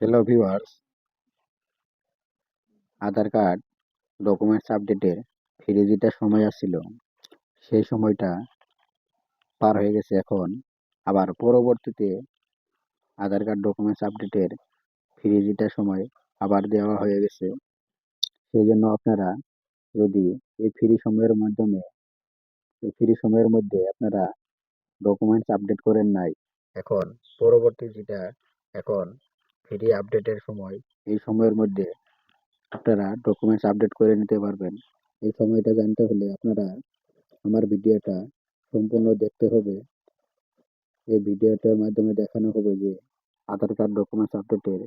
Hello viewers Aadhaar card documents আপডেটের free যেটা সময় আসছিল। সেই সময়টা পার হয়ে গেছে এখন। আবার পরবর্তীতে আধার কার্ড ডকুমেন্টস আপডেটের ফ্রি যেটা সময় আবার দেওয়া হয়ে গেছে। সেই জন্য আপনারা যদি এই ফ্রি সময়ের মাধ্যমে, এই ফ্রি সময়ের মধ্যে আপনারা ডকুমেন্টস আপডেট করেন নাই, এখন পরবর্তী যেটা এখন ফ্রি আপডেটের সময়। এই সময়ের মধ্যে আপনারা ডকুমেন্টস আপডেট করে নিতে পারবেন। এই সময়টা জানতে হলে আপনারা আমার ভিডিওটা সম্পূর্ণ দেখতে হবে। এই ভিডিওটার মাধ্যমে দেখানো হবে যে আধার কার্ড ডকুমেন্টস আপডেটের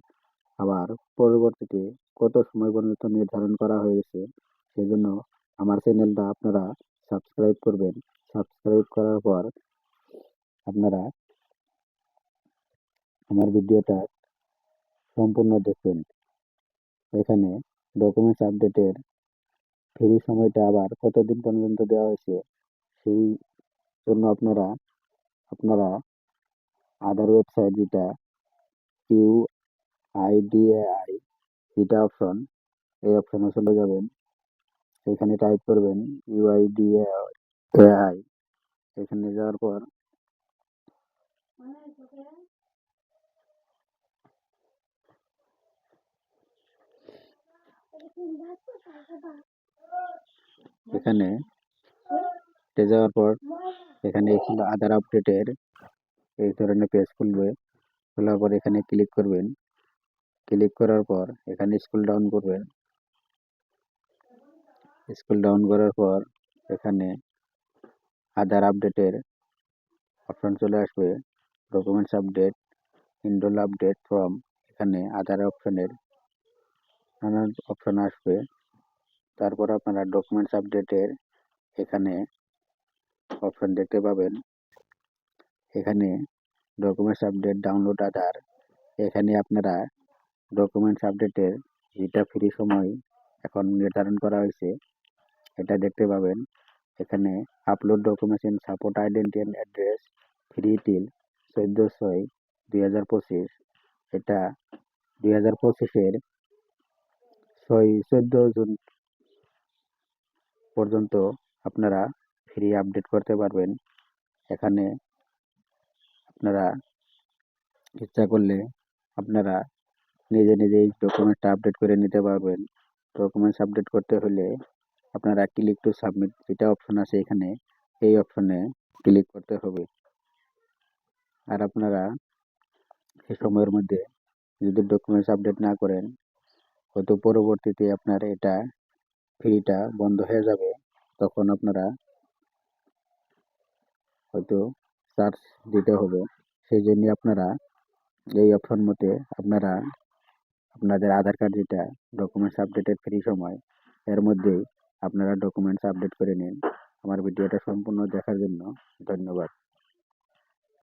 আবার পরবর্তীতে কত সময় পর্যন্ত নির্ধারণ করা হয়েছে, সেজন্য আমার চ্যানেলটা আপনারা সাবস্ক্রাইব করবেন। সাবস্ক্রাইব করার পর আপনারা আমার ভিডিওটা সম্পূর্ণ দেখবেন এখানে ডকুমেন্টস আপডেটের ফ্রি সময়টা আবার কতদিন পর্যন্ত দেওয়া হয়েছে, সেই জন্য আপনারা আপনারা আধার ওয়েবসাইট যেটা ইউ আইডিএআই যেটা অপশন এই অপশনে চলে যাবেন। এখানে টাইপ করবেন ইউআইডিএআই এখানে যাওয়ার পর এখানে উঠে যাওয়ার পর এখানে আধার আপডেটের এই ধরনের পেজ খুলবে। খোলার পর এখানে ক্লিক করবেন। ক্লিক করার পর এখানে স্কুল ডাউন করবেন। স্কুল ডাউন করার পর এখানে আধার আপডেটের অপশন চলে আসবে। Documents update enrol update form এখানে আধার অপশনের নানান অপশন আসবে। তারপর আপনারা ডকুমেন্টস আপডেটের এখানে অপশন দেখতে পাবেন। এখানে ডকুমেন্টস আপডেট ডাউনলোড আধার এখানে আপনারা ডকুমেন্টস আপডেটের যেটা ফ্রি সময় এখন নির্ধারণ করা হয়েছে। এটা দেখতে পাবেন। এখানে upload documents support identity and address free till চোদ্দ ছয় দুই হাজার পঁচিশ। এটা দুই হাজার পঁচিশের ছয় চোদ্দ জুন পর্যন্ত আপনারা ফ্রি আপডেট করতে পারবেন। এখানে আপনারা ইচ্ছা করলে আপনারা নিজে নিজেই ডকুমেন্টটা আপডেট করে নিতে পারবেন। ডকুমেন্টস আপডেট করতে হলে আপনারা ক্লিক টু সাবমিট যেটা অপশন আছে এখানে, এই অপশনে ক্লিক করতে হবে। আর আপনারা এই সময়ের মধ্যে যদি ডকুমেন্টস আপডেট না করেন হয়তো পরবর্তীতে আপনার এটা ফ্রিটা বন্ধ হয়ে যাবে, তখন আপনারা হয়তো চার্জ দিতে হবে। সেই জন্য আপনারা এই অপশন মতে আপনারা আপনাদের আধার কার্ড যেটা ডকুমেন্টস আপডেটের ফ্রি সময়, এর মধ্যেই আপনারা ডকুমেন্টস আপডেট করে নিন। আমার ভিডিওটা সম্পূর্ণ দেখার জন্য ধন্যবাদ।